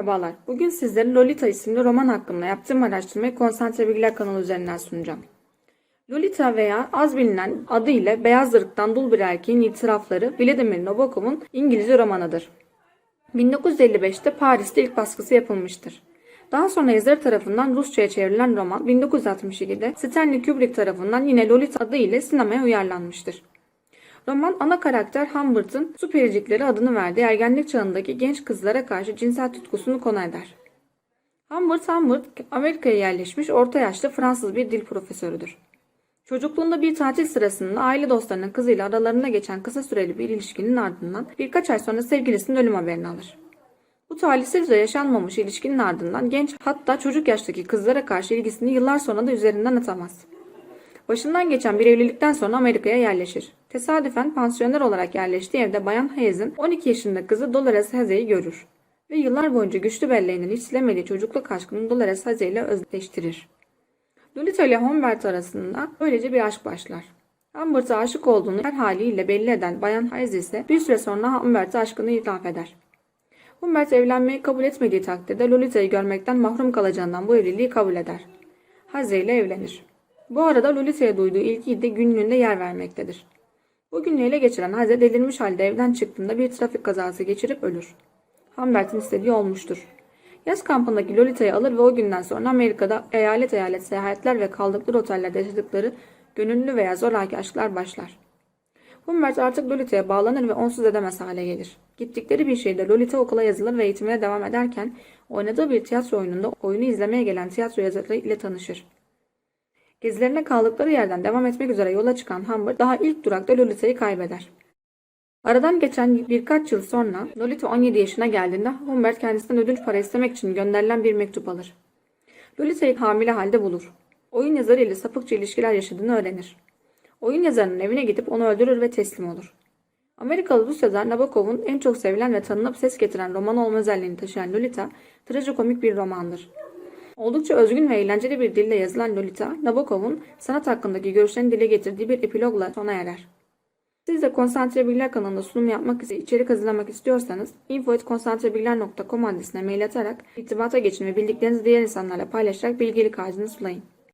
Merhabalar. Bugün sizlere Lolita isimli roman hakkında yaptığım araştırmayı Konsantre Bilgiler kanalı üzerinden sunacağım. Lolita veya az bilinen adı ile beyaz ırktan dul bir erkeğin itirafları Vladimir Nabokov'un İngilizce romanıdır. 1955'te Paris'te ilk baskısı yapılmıştır. Daha sonra yazarı tarafından Rusça'ya çevrilen roman 1962'de Stanley Kubrick tarafından yine Lolita adı ile sinemaya uyarlanmıştır. Roman ana karakter Humbert'ın su pericikleri adını verdiği ergenlik çağındaki genç kızlara karşı cinsel tutkusunu konu eder. Humbert Humbert Amerika'ya yerleşmiş orta yaşlı Fransız bir dil profesörüdür. Çocukluğunda bir tatil sırasında aile dostlarının kızıyla aralarında geçen kısa süreli bir ilişkinin ardından birkaç ay sonra sevgilisinin ölüm haberini alır. Bu talihsizce yaşanmamış ilişkinin ardından genç hatta çocuk yaştaki kızlara karşı ilgisini yıllar sonra da üzerinden atamaz. Başından geçen bir evlilikten sonra Amerika'ya yerleşir. Tesadüfen pansiyoner olarak yerleştiği evde Bayan Hayes'in 12 yaşında kızı Dolores Haze'yi görür. Ve yıllar boyunca güçlü belleğinin hiç silemediği çocukluk aşkını Dolores Haze ile özdeştirir. Lolita ile Humbert arasında böylece bir aşk başlar. Humbert'a aşık olduğunu her haliyle belli eden Bayan Hayes ise bir süre sonra Humbert'e aşkını itiraf eder. Humbert evlenmeyi kabul etmediği takdirde Lolita'yı görmekten mahrum kalacağından bu evliliği kabul eder. Haze ile evlenir. Bu arada Lolita'ya duyduğu ilgiyi de günlüğünde yer vermektedir. Bu günlüğü ele geçiren Haze delirmiş halde evden çıktığında bir trafik kazası geçirip ölür. Humbert'in istediği olmuştur. Yaz kampındaki Lolita'yı alır ve o günden sonra Amerika'da eyalet eyalet seyahatler ve kaldıkları otellerde yaşadıkları gönüllü veya zoraki aşklar başlar. Humbert artık Lolita'ya bağlanır ve onsuz edemez hale gelir. Gittikleri bir şehirde Lolita okula yazılır ve eğitimine devam ederken oynadığı bir tiyatro oyununda oyunu izlemeye gelen tiyatro yazarı ile tanışır. Gezilerine kaldıkları yerden devam etmek üzere yola çıkan Humbert daha ilk durakta Lolita'yı kaybeder. Aradan geçen birkaç yıl sonra Lolita 17 yaşına geldiğinde Humbert kendisinden ödünç para istemek için gönderilen bir mektup alır. Lolita'yı hamile halde bulur. Oyun yazarı ile sapıkça ilişkiler yaşadığını öğrenir. Oyun yazarının evine gidip onu öldürür ve teslim olur. Amerikalı Rus yazar Nabokov'un en çok sevilen ve tanınıp ses getiren roman olma özelliğini taşıyan Lolita, trajikomik bir romandır. Oldukça özgün ve eğlenceli bir dille yazılan Lolita, Nabokov'un sanat hakkındaki görüşlerini dile getirdiği bir epilogla sona erer. Siz de Konsantre Bilgiler kanalında sunum yapmak ise içerik hazırlamak istiyorsanız info.konsantrebilgiler.com adresine mail atarak irtibata geçin ve bildiklerinizi diğer insanlarla paylaşarak bilgilik ağacını sulayın.